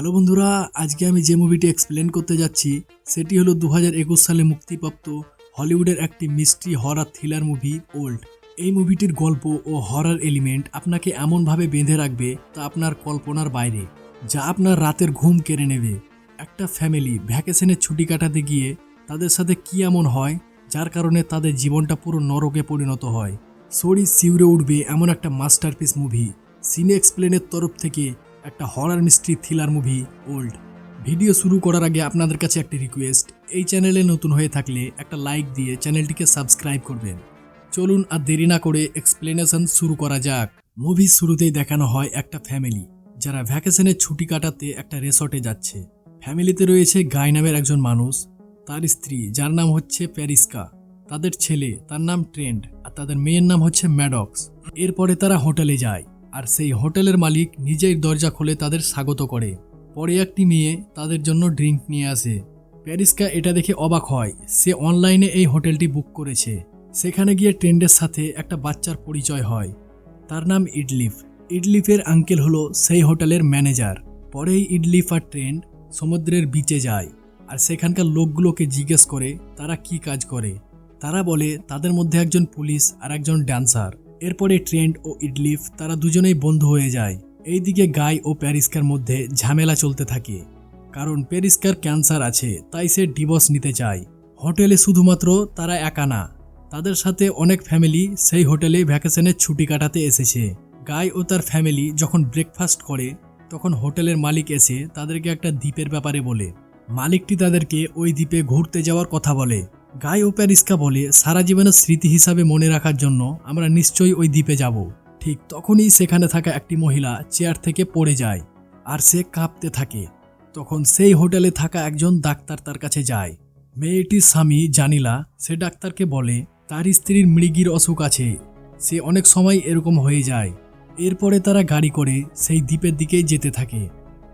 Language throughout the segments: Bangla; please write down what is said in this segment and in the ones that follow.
হ্যালো বন্ধুরা, আজকে আমি যে মুভিটি এক্সপ্লেন করতে যাচ্ছি, সেটি হলো দু হাজার একুশ সালে মুক্তিপ্রাপ্ত হলিউডের একটি mystery horror thriller movie old এই মুভিটির গল্প ও হরার এলিমেন্ট আপনাকে এমনভাবে বেঁধে রাখবে তা আপনার কল্পনার বাইরে, যা আপনার রাতের ঘুম কেড়ে নেবে। একটা ফ্যামিলি ভ্যাকেশনের ছুটি কাটাতে গিয়ে তাদের সাথে কি এমন হয়, যার কারণে তাদের জীবনটা পুরো নরকে পরিণত হয়। সরি সিউরে উঠবে এমন একটা মাস্টারপিস মুভি সিনে এক্সপ্লেনের তরফ থেকে একটা horror mystery thriller movie old video শুরু করার আগে আপনাদের কাছে একটি রিকোয়েস্ট এই চ্যানেলে নতুন হয়ে থাকলে একটা লাইক দিয়ে চ্যানেলটিকে সাবস্ক্রাইব করবেন। চলুন আর দেরি না করে এক্সপ্লেনেশন শুরু করা যাক। মুভির শুরুতেই দেখানো হয় একটা ফ্যামিলি যারা ভ্যাকেশনের ছুটি কাটাতে একটা রেসর্টে যাচ্ছে। ফ্যামিলিতে রয়েছে গাই নামের একজন মানুষ, তার স্ত্রী, যার নাম হচ্ছে প্যারিস্কা তাদের ছেলে, তার নাম ট্রেন্ড আর তাদের মেয়ের নাম হচ্ছে ম্যাডক্স এরপরে তারা হোটেলে যায়। আর সেই হোটেলের মালিক নিজেই দরজা খুলে তাদের স্বাগত করে। পরে একটি মেয়ে তাদের জন্য ড্রিঙ্ক নিয়ে আসে। প্যারিসকা এটা দেখে অবাক হয়, সে অনলাইনে এই হোটেলটি বুক করেছে। সেখানে গিয়ে ট্রেন্ডের সাথে একটা বাচ্চার পরিচয় হয়। তার নাম ইডলিফ। ইডলিফের আঙ্কেল হলো সেই হোটেলের ম্যানেজার। পরেই ইডলিফ আর ট্রেন্ড সমুদ্রের বিচে যায় আর সেখানকার লোকগুলোকে জিজ্ঞেস করে তারা কি কাজ করে। তারা বলে, তাদের মধ্যে একজন পুলিশ আর একজন ড্যান্সার এরপরে ট্রেন্ড ও ইডলিফ তারা দুজনেই বন্ধু হয়ে যায়। এইদিকে গাই ও প্যারিস্কার মধ্যে ঝামেলা চলতে থাকে। কারণ প্যারিস্কার ক্যান্সার আছে, তাই সে ডিভোর্স নিতে চায়। হোটেলে শুধুমাত্র তারা একা না, তাদের সাথে অনেক ফ্যামিলি সেই হোটেলে ভ্যাকেশনের ছুটি কাটাতে এসেছে। গাই ও তার ফ্যামিলি যখন ব্রেকফাস্ট করে, তখন হোটেলের মালিক এসে তাদেরকে একটা দ্বীপের ব্যাপারে বলে। মালিকটি তাদেরকে ওই দ্বীপে ঘুরতে যাওয়ার কথা বলে। গাই ও প্যারিস্কা বলে সারা জীবনের স্মৃতি হিসাবে মনে রাখার জন্য আমরা নিশ্চয়ই ওই দ্বীপে যাব। ঠিক তখনই সেখানে থাকা একটি মহিলা চেয়ার থেকে পড়ে যায় আর সে কাঁপতে থাকে। তখন সেই হোটেলে থাকা একজন ডাক্তার তার কাছে যায়। মেয়েটির স্বামী জানিলা, সে ডাক্তারকে বলে, তার স্ত্রীর মৃগীর অসুখ আছে। সে অনেক সময় এরকম হয়ে যায়। এরপরে তারা গাড়ি করে সেই দ্বীপের দিকেই যেতে থাকে।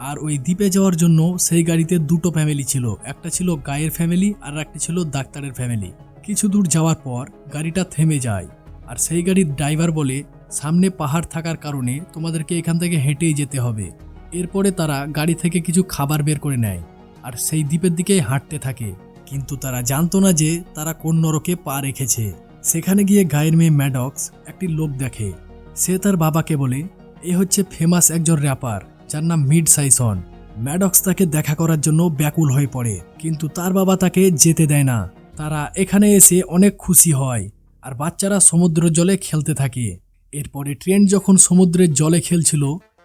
আর ওই দ্বীপে যাওয়ার জন্য সেই গাড়িতে দুটো ফ্যামিলি ছিল। একটা ছিল গায়ের ফ্যামিলি আর একটা ছিল ডাক্তারের ফ্যামিলি কিছু দূর যাওয়ার পর গাড়িটা থেমে যায় আর সেই গাড়ির ড্রাইভার বলে, সামনে পাহাড় থাকার কারণে তোমাদেরকে এখান থেকে হেঁটেই যেতে হবে। এরপরে তারা গাড়ি থেকে কিছু খাবার বের করে নেয় আর সেই দ্বীপের দিকেই হাঁটতে থাকে। কিন্তু তারা জানতো না যে তারা কোন নরকে পা রেখেছে। সেখানে গিয়ে গায়ের মেয়ে ম্যাডক্স একটি লোক দেখে। সে তার বাবাকে বলে, এ হচ্ছে ফেমাস একজন র্যাপার যার নাম মিড সাইসন। ম্যাডক্স তাকে দেখা করার জন্য ব্যাকুল হয়ে পড়ে, কিন্তু তার বাবা তাকে যেতে দেয় না। তারা এখানে এসে অনেক খুশি হয় আর বাচ্চারা সমুদ্র জলে খেলতে থাকে। এরপরে ট্রেন যখন সমুদ্রের জলে খেলছিল,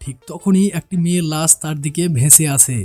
ঠিক তখনই একটি মেয়ের লাশ তার দিকে ভেসে আসে।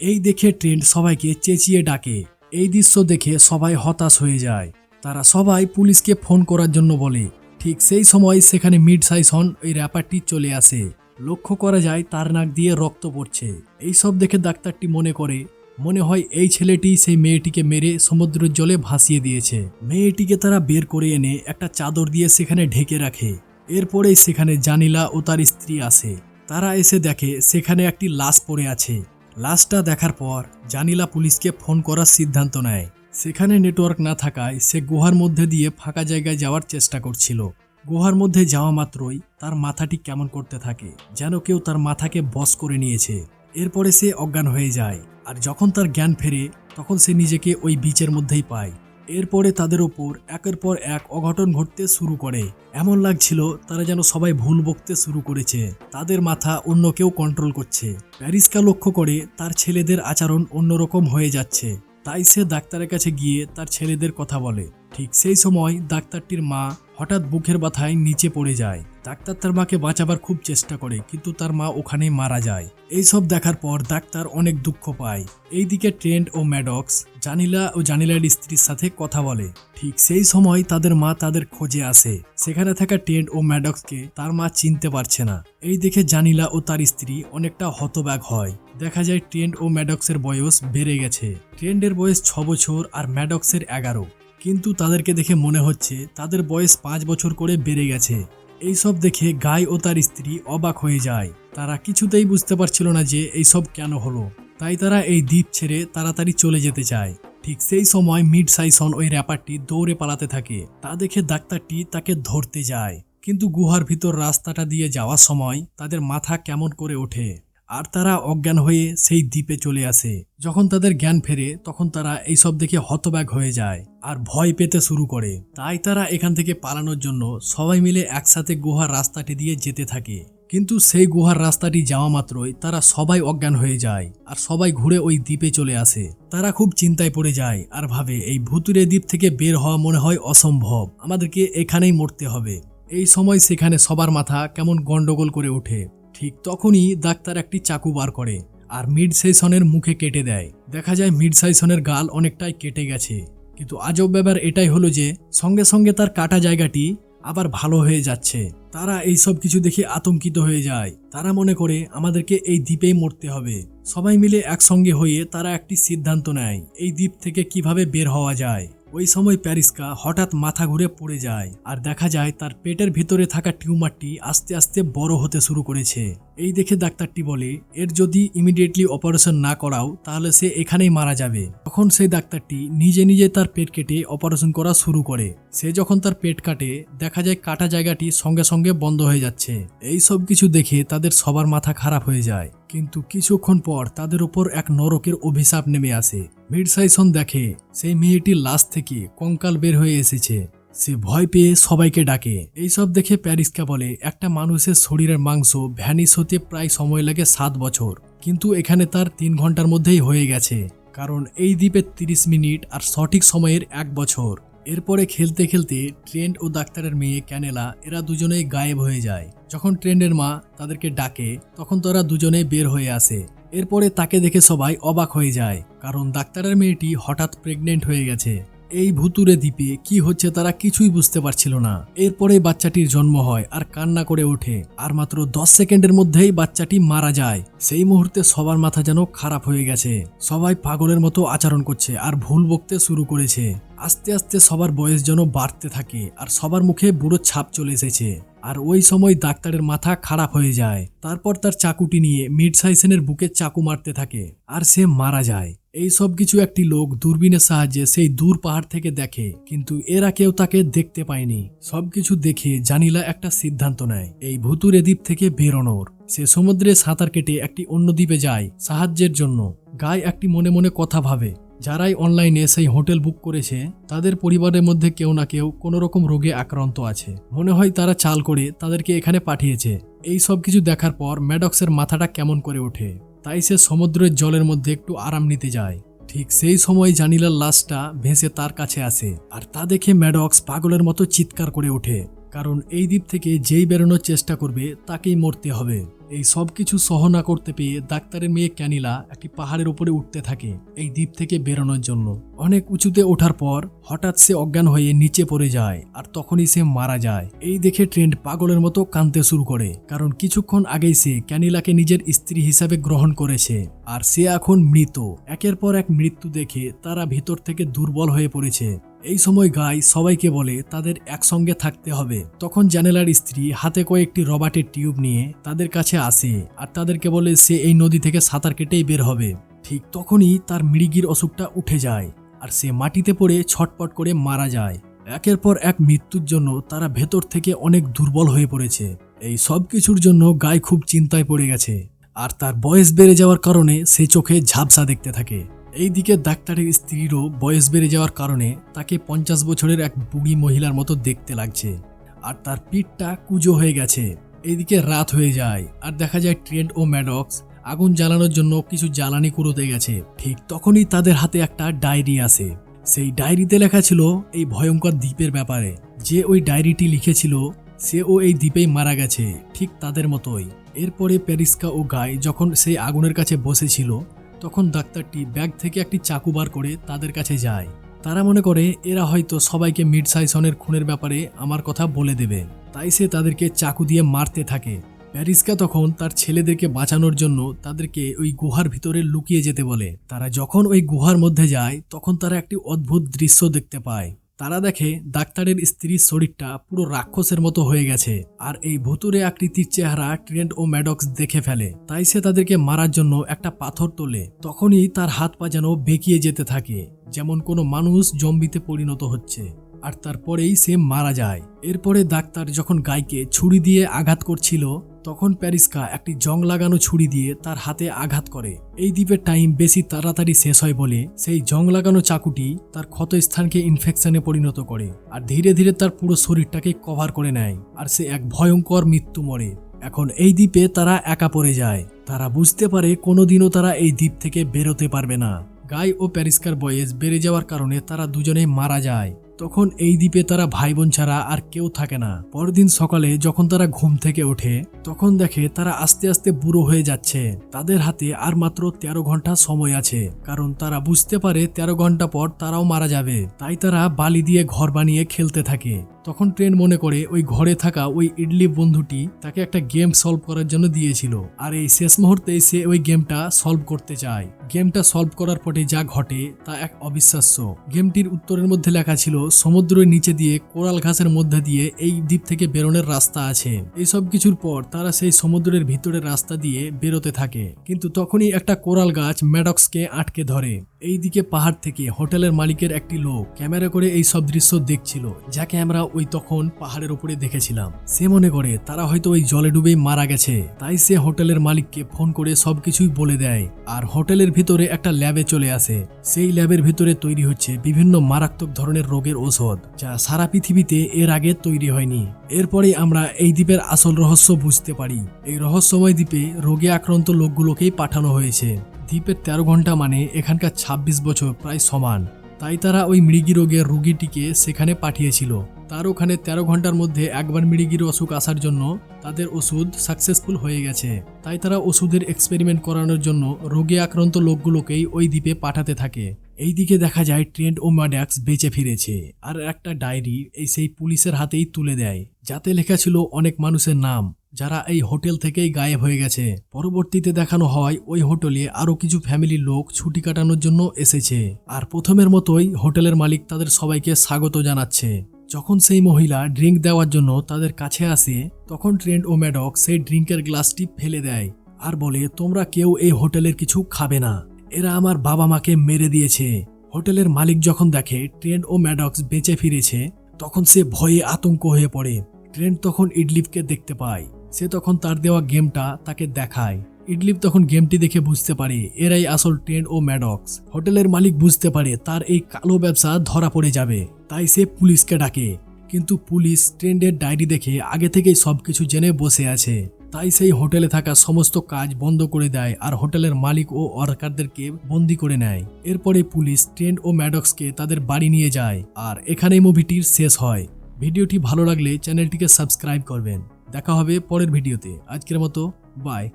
এই দেখে ট্রেন সবাইকে চেঁচিয়ে ডাকে। এই দৃশ্য দেখে সবাই হতাশ হয়ে যায়। তারা সবাই পুলিশকে ফোন করার জন্য বলে, ঠিক সেই সময় সেখানে মিড সাইসন ওই র্যাপারটি চলে আসে। লক্ষ্য করা যায় তার নাক দিয়ে রক্ত পড়ছে। এইসব দেখে ডাক্তারটি মনে করে, মনে হয় এই ছেলেটি সেই মেয়েটিকে মেরে সমুদ্রের জলে ভাসিয়ে দিয়েছে। মেয়েটিকে তারা বের করে এনে একটা চাদর দিয়ে সেখানে ঢেকে রাখে। এরপরেই সেখানে জানিলা ও তার স্ত্রী আসে। তারা এসে দেখে সেখানে একটি লাশ পড়ে আছে। লাশটা দেখার পর জানিলা পুলিশকে ফোন করার সিদ্ধান্ত নেয়। সেখানে নেটওয়ার্ক না থাকায় সে গুহার মধ্যে দিয়ে ফাঁকা জায়গায় যাওয়ার চেষ্টা করছিল। গুহার মধ্যে যাওয়া মাত্রই তার মাথাটি কেমন করতে থাকে, যেন কেউ তার মাথাকে বস করে নিয়েছে। এরপরে সে অজ্ঞান হয়ে যায়, আর যখন তার জ্ঞান ফেরে, তখন সে নিজেকে ওই বিচের মধ্যেই পায়। এরপরে তাদের ওপর একের পর এক অঘটন ঘটতে শুরু করে। এমন লাগছিল তারা যেন সবাই ভুল বকতে শুরু করেছে। তাদের মাথা অন্য কেউ কন্ট্রোল করছে। প্যারিসকা লক্ষ্য করে তার ছেলেদের আচরণ অন্যরকম হয়ে যাচ্ছে। তাই সে ডাক্তারের কাছে গিয়ে তার ছেলেদের কথা বলে। ঠিক সেই সময় ডাক্তারটির মা হঠাৎ বুকের ব্যথায় নিচে পড়ে যায়। ডাক্তার তার মাকে বাঁচাবার খুব চেষ্টা করে, কিন্তু তার মা ওখানেই মারা যায়। এইসব দেখার পর ডাক্তার অনেক দুঃখ পায়। এইদিকে ট্রেন্ড ও ম্যাডক্স, জানিলা ও জানিলার স্ত্রীর সাথে কথা বলে। ঠিক সেই সময় তাদের মা তাদের খোঁজে আসে। সেখানে থাকা ট্রেন্ড ও ম্যাডক্সকে তার মা চিনতে পারছে না। এই দেখে জানিলা ও তার স্ত্রী অনেকটা হতব্যাগ হয়। দেখা যায় ট্রেন্ড ও ম্যাডক্সের বয়স বেড়ে গেছে। ট্রেন্ডের বয়স ছ বছর আর ম্যাডক্সের এগারো। কিন্তু তাদেরকে দেখে মনে হচ্ছে তাদের বয়স পাঁচ বছর করে বেড়ে গেছে। এইসব দেখে গাই ও তার স্ত্রী অবাক হয়ে যায়। তারা কিছুতেই বুঝতে পারছিল না যে এইসব কেন হলো। তাই তারা এই দ্বীপ ছেড়ে তাড়াতাড়ি চলে যেতে চায়। ঠিক সেই সময় মিড সাইসন ওই র্যাপারটি দৌড়ে পালাতে থাকে। তা দেখে ডাক্তারটি তাকে ধরতে যায়। কিন্তু গুহার ভিতর রাস্তাটা দিয়ে যাওয়ার সময় তাদের মাথা কেমন করে ওঠে। আর তারা অজ্ঞান হয়ে সেই দ্বীপে চলে আসে। যখন তাদের জ্ঞান ফেরে, তখন তারা এইসব দেখে হতবাক হয়ে যায় আর ভয় পেতে শুরু করে। তাই তারা এখান থেকে পালানোর জন্য সবাই মিলে একসাথে গুহার রাস্তাটি দিয়ে যেতে থাকে। কিন্তু সেই গুহার রাস্তাটি যাওয়া মাত্রই তারা সবাই অজ্ঞান হয়ে যায় আর সবাই ঘুরে ওই দ্বীপে চলে আসে। তারা খুব চিন্তায় পড়ে যায় আর ভাবে, এই ভুতুরে দ্বীপ থেকে বের হওয়া মনে হয় অসম্ভব। আমাদেরকে এখানেই মরতে হবে। এই সময় সেখানে সবার মাথা কেমন গন্ডগোল করে ওঠে। ঠিক তখনই ডাক্তার একটি চাকু বার করে আর মিড সেশনের মুখে কেটে দেয়। দেখা যায় মিড সেশনের গাল অনেকটাই কেটে গেছে। কিন্তু আজব ব্যাপার এটাই হলো যে, সঙ্গে সঙ্গে তার কাটা জায়গাটি আবার ভালো হয়ে যাচ্ছে। তারা এই সব কিছু দেখে আতঙ্কিত হয়ে যায়। তারা মনে করে, আমাদেরকে এই দ্বীপেই মরতে হবে। সবাই মিলে একসঙ্গে হয়ে তারা একটি সিদ্ধান্ত নেয়, এই দ্বীপ থেকে কীভাবে বের হওয়া যায়। ওই সময় প্যারিসকা হঠাৎ মাথা ঘুরে পড়ে যায় আর দেখা যায় তার পেটের ভিতরে থাকা টিউমারটি আস্তে আস্তে বড় হতে শুরু করেছে। এই দেখে ডাক্তারটি বলে, এর যদি ইমিডিয়েটলি অপারেশন না করাও, তাহলে সে এখানেই মারা যাবে। তখন সেই ডাক্তারটি নিজে নিজে তার পেট কেটে অপারেশন করা শুরু করে। সে যখন তার পেট কাটে, দেখা যায় কাটা জায়গাটি সঙ্গে সঙ্গে বন্ধ হয়ে যাচ্ছে। এই সব কিছু দেখে তাদের সবার মাথা খারাপ হয়ে যায়। কিন্তু কিছুক্ষণ পর তাদের উপর এক নরকের অভিশাপ নেমে আসে। মিডসাইসন দেখে, সেই মেয়েটির লাশ থেকে কঙ্কাল বের হয়ে এসেছে। সে ভয় পেয়ে সবাইকে ডাকে। এইসব দেখে প্যারিসকা বলে, একটা মানুষের শরীরের মাংস ভ্যানিস হতে প্রায় সময় লাগে সাত বছর। কিন্তু এখানে তার তিন ঘণ্টার মধ্যেই হয়ে গেছে। কারণ এই দ্বীপে তিরিশ মিনিট আর সঠিক সময়ের এক বছর। এরপরে খেলতে খেলতে ট্রেন্ড ও ডাক্তারের মেয়ে ক্যানেলা, এরা দুজনেই গায়েব হয়ে যায়। যখন ট্রেন্ডের মা তাদেরকে ডাকে, তখন তারা দুজনে বের হয়ে আসে। এরপরে তাকে দেখে সবাই অবাক হয়ে যায়। কারণ ডাক্তারের মেয়েটি হঠাৎ প্রেগনেন্ট হয়ে গেছে। এই ভুতুরে দ্বীপে কি হচ্ছে তারা কিছুই বুঝতে পারছিল না। এরপরে বাচ্চাটির জন্ম হয় আর কান্না করে ওঠে। আর মাত্র দশ সেকেন্ডের মধ্যেই বাচ্চাটি মারা যায়। সেই মুহূর্তে সবার মাথা যেন খারাপ হয়ে গেছে। সবাই পাগলের মতো আচরণ করছে আর ভুল বকতে শুরু করেছে। আস্তে আস্তে সবার বয়স যেন বাড়তে থাকে আর সবার মুখে বুড়ো ছাপ চলে এসেছে। আর ওই সময় ডাক্তারের মাথা খারাপ হয়ে যায়। তারপর তার চাকুটি নিয়ে মিড সাইসেনের বুকে চাকু মারতে থাকে। আর সে মারা যায়। এই সব কিছু একটি লোক দূরবীনের সাহায্যে সেই দূর পাহাড় থেকে দেখে, কিন্তু এরা কেউ তাকে দেখতে পায়নি। সবকিছু দেখে জানিলা একটা সিদ্ধান্ত নেয়। এই ভুতুরে দ্বীপ থেকে বেরোনোর। সে সমুদ্রে সাঁতার কেটে একটি অন্য দ্বীপে যায় সাহায্যের জন্য। গায়ে একটি মনে মনে কথা ভাবে। যারাই অনলাইনে সেই হোটেল বুক করেছে, তাদের পরিবারের মধ্যে কেউ না কেউ কোনো রকম রোগে আক্রান্ত আছে। মনে হয় তারা চাল করে তাদেরকে এখানে পাঠিয়েছে। এই সব কিছু দেখার পর ম্যাডক্সের মাথাটা কেমন করে ওঠে। তাই সে সমুদ্রের জলের মধ্যে একটু আরাম নিতে যায়। ঠিক সেই সময় জানিলার লাশটা ভেসে তার কাছে আসে, আর তা দেখে ম্যাডক্স পাগলের মতো চিৎকার করে ওঠে। কারণ এই দ্বীপ থেকে যেই বেরোনোর চেষ্টা করবে, তাকেই মরতে হবে। এই সব কিছু সহ না করতে পেয়ে ডাক্তারের মেয়ে ক্যানিলা একটি পাহাড়ের উপরে উঠতে থাকে এই দ্বীপ থেকে বেরোনোর জন্য। অনেক উঁচুতে ওঠার পর হঠাৎ সে অজ্ঞান হয়ে নিচে পড়ে যায় আর তখনই সে মারা যায়। এই দেখে ট্রেন্ড পাগলের মতো কাঁদতে শুরু করে, কারণ কিছুক্ষণ আগেই সে ক্যানিলাকে নিজের স্ত্রী হিসাবে গ্রহণ করেছে আর সে এখন মৃত। একের পর এক মৃত্যু দেখে তারা ভিতর থেকে দুর্বল হয়ে পড়েছে। এই সময় গাই সবাইকে বলে তাদের একসঙ্গে থাকতে হবে। তখন জানেলার স্ত্রী হাতে কয়েকটি রবার্টের টিউব নিয়ে তাদের কাছে আসে আর তাদেরকে বলে সে এই নদী থেকে সাঁতার কেটেই বের হবে। ঠিক তখনই তার মৃগির অসুখটা উঠে যায় আর সে মাটিতে পড়ে ছটপট করে মারা যায়। একের পর এক মৃত্যুর জন্য তারা ভেতর থেকে অনেক দুর্বল হয়ে পড়েছে। এই সব কিছুর জন্য গায়ে খুব চিন্তায় পড়ে গেছে। আর তার বয়স বেড়ে যাওয়ার কারণে সে চোখে ঝাপসা দেখতে থাকে। এইদিকে ডাক্তারের স্ত্রীরও বয়স বেড়ে যাওয়ার কারণে তাকে পঞ্চাশ বছরের এক বুড়ি মহিলার মতো দেখতে লাগছে। আর তার পিঠটা কুজো হয়ে গেছে। এইদিকে রাত হয়ে যায়। আর দেখা যায় ট্রেন্ড ও ম্যাডক্স আগুন জ্বালানোর জন্য কিছু জ্বালানি কুড়োতে গেছে। ঠিক তখনই তাদের হাতে একটা ডায়েরি আসে সেই ডায়েরিতে লেখা ছিল এই ভয়ঙ্কর দ্বীপের ব্যাপারে। যে ওই ডায়েরিটি লিখেছিল, সেও এই দ্বীপেই মারা গেছে। ঠিক তাদের মতোই। এরপরে প্যারিসকা ও গাই যখন সেই আগুনের কাছে বসেছিল তখন ডাক্তারটি ব্যাগ থেকে একটি চাকু বার করে তাদের কাছে যায়। তারা মনে করে, এরা হয়তো সবাইকে মিড সাইসনের খুনের ব্যাপারে আমার কথা বলে দেবে। তাই সে তাদেরকে চাকু দিয়ে মারতে থাকে। প্যারিসকা তখন তার ছেলেদেরকে বাঁচানোর জন্য তাদেরকে ওই গুহার ভিতরে লুকিয়ে যেতে বলে। তারা যখন ওই গুহার মধ্যে যায়, তখন তারা একটি অদ্ভুত দৃশ্য দেখতে পায়। তারা দেখে ডাক্তারের স্ত্রীর শরীরটা পুরো রাক্ষসের মতো হয়ে গেছে আর এই ভুতুরে আকৃতির চেহারা ট্রেন্ড ও ম্যাডক্স দেখে ফেলে। তাই সে তাদেরকে মারার জন্য একটা পাথর তোলে। তখনই তার হাত পা যেন বেঁকিয়ে যেতে থাকে, যেমন কোনো মানুষ জম্বিতে পরিণত হচ্ছে। আর তারপরেই সে মারা যায়। এরপরে ডাক্তার যখন গাইকে ছুরি দিয়ে আঘাত করছিল, তখন প্যারিসকা একটি জং লাগানো ছুরি দিয়ে তার হাতে আঘাত করে। এই দ্বীপের টাইম বেশি তাড়াতাড়ি শেষ হয় বলে সেই জং লাগানো চাকুটি তার ক্ষত স্থানকে ইনফেকশনে পরিণত করে আর ধীরে ধীরে তার পুরো শরীরটাকে কভার করে নেয় আর সে এক ভয়ঙ্কর মৃত্যু মরে। এখন এই দ্বীপে তারা একা পড়ে যায়। তারা বুঝতে পারে কোনোদিনও তারা এই দ্বীপ থেকে বেরোতে পারবে না। গাই ও প্যারিস্কার বয়েস বেড়ে যাওয়ার কারণে তারা দুজনেই মারা যায়। তখন এই দ্বীপে তারা ভাই বোন ছাড়া আর কেউ থাকে না। পরদিন সকালে যখন তারা ঘুম থেকে ওঠে, তখন দেখে তারা আস্তে আস্তে বুড়ো হয়ে যাচ্ছে। তাদের হাতে আর মাত্র তেরো ঘণ্টা সময় আছে। কারণ তারা বুঝতে পারে তেরো ঘণ্টা পর তারাও মারা যাবে। তাই তারা বালি দিয়ে ঘর বানিয়ে খেলতে থাকে। তখন ট্রেন মনে করে ওই ঘরে থাকা ওই ইডলি বন্ধুটি তাকে একটা গেম সলভ করার জন্য দিয়েছিল। আর এই শেষ মুহূর্তে সে ওই গেমটা সলভ করতে চায়। গেমটা সলভ করার পরে যা ঘটে তা এক অবিশ্বাস্য। গেমটির উত্তরের মধ্যে লেখা ছিল, সমুদ্রের নিচে দিয়ে কোরাল ঘাসের মধ্যে দিয়ে এই দ্বীপ থেকে বেরোনোর রাস্তা আছে। এই সব কিছুর পর তারা সেই সমুদ্রের ভিতরের রাস্তা দিয়ে বেরোতে থাকে। কিন্তু তখনই একটা কোরাল গাছ ম্যাডক্সকে আটকে ধরে। এইদিকে পাহাড় থেকে হোটেলের মালিকের একটি লোক ক্যামেরা করে এই সব দৃশ্য দেখছিল, যাকে আমরা ওই তখন পাহাড়ের উপরে দেখেছিলাম। সে মনে করে, তারা হয়তো ওই জলে ডুবেই মারা গেছে। তাই সে হোটেলের মালিককে ফোন করে সবকিছুই বলে দেয়। আর হোটেলের ভিতরে একটা ল্যাবে চলে আসে। সেই ল্যাবের ভিতরে তৈরি হচ্ছে বিভিন্ন মারাত্মক ধরনের রোগের ঔষধ, যা সারা পৃথিবীতে এর আগে তৈরি হয়নি। এরপরে আমরা এই দ্বীপের আসল রহস্য বুঝতে পারি। এই রহস্যময় দ্বীপে রোগে আক্রান্ত লোকগুলোকেই পাঠানো হয়েছে। দ্বীপের তেরো ঘণ্টা মানে এখানকার ২৬ বছর প্রায় সমান। তাই তারা ওই মৃগী রোগের রোগীটিকে সেখানে পাঠিয়েছিল। তার ওখানে তেরো ঘণ্টার মধ্যে একবার মৃগীর অসুখ আসার জন্য তাদের ওষুধ সাকসেসফুল হয়ে গেছে। তাই তারা ওষুধের এক্সপেরিমেন্ট করানোর জন্য রোগে আক্রান্ত লোকগুলোকেই ওই দ্বীপে পাঠাতে থাকে। এইদিকে দেখা যায় ট্রেন্ড ও ম্যাডাক্স বেঁচে ফিরেছে। আর একটা ডায়েরি এই সেই পুলিশের হাতেই তুলে দেয়, যাতে লেখা ছিল অনেক মানুষের নাম, যারা এই হোটেল থেকেই গায়েব হয়ে গেছে। পরবর্তীতে দেখানো হয় ওই হোটেলে আরও কিছু ফ্যামিলির লোক ছুটি কাটানোর জন্য এসেছে। আর প্রথমের মতোই হোটেলের মালিক তাদের সবাইকে স্বাগত জানাচ্ছে। যখন সেই মহিলা ড্রিঙ্ক দেওয়ার জন্য তাদের কাছে আসে, তখন ট্রেন্ড ও ম্যাডক সেই ড্রিঙ্কের গ্লাসটি ফেলে দেয় আর বলে, তোমরা কেউ এই হোটেলের কিছু খাবে না। এরা আমার বাবা মাকে মেরে দিয়েছে। হোটেলের মালিক যখন দেখে ট্রেন্ড ও ম্যাডক্স বেঁচে ফিরেছে, তখন সে ভয়ে আতঙ্ক হয়ে পড়ে। ট্রেন্ড তখন ইডলিপকে দেখতে পায়। সে তখন তার দেওয়া গেমটা তাকে দেখায়। ইডলিপ তখন গেমটি দেখে বুঝতে পারে, এরাই আসল ট্রেন্ড ও ম্যাডক্স। হোটেলের মালিক বুঝতে পারে তার এই কালো ব্যবসা ধরা পড়ে যাবে, তাই সে পুলিশকে ডাকে। কিন্তু পুলিশ ট্রেন্ডের ডায়েরি দেখে আগে থেকেই সব কিছু জেনে বসে আছে। তাই সেই হোটেলে থাকা সমস্ত কাজ বন্ধ করে দেয় আর হোটেলের মালিক ও ওয়ার্কারদেরকে বন্দি করে নেয়। এরপরে পুলিশ ট্রেন্ড ও ম্যাডক্সকে তাদের বাড়ি নিয়ে যায় আর এখানেই মুভিটির শেষ হয়। ভিডিওটি ভালো লাগলে চ্যানেলটিকে সাবস্ক্রাইব করবেন। দেখা হবে পরের ভিডিওতে। আজকের মতো, বাই।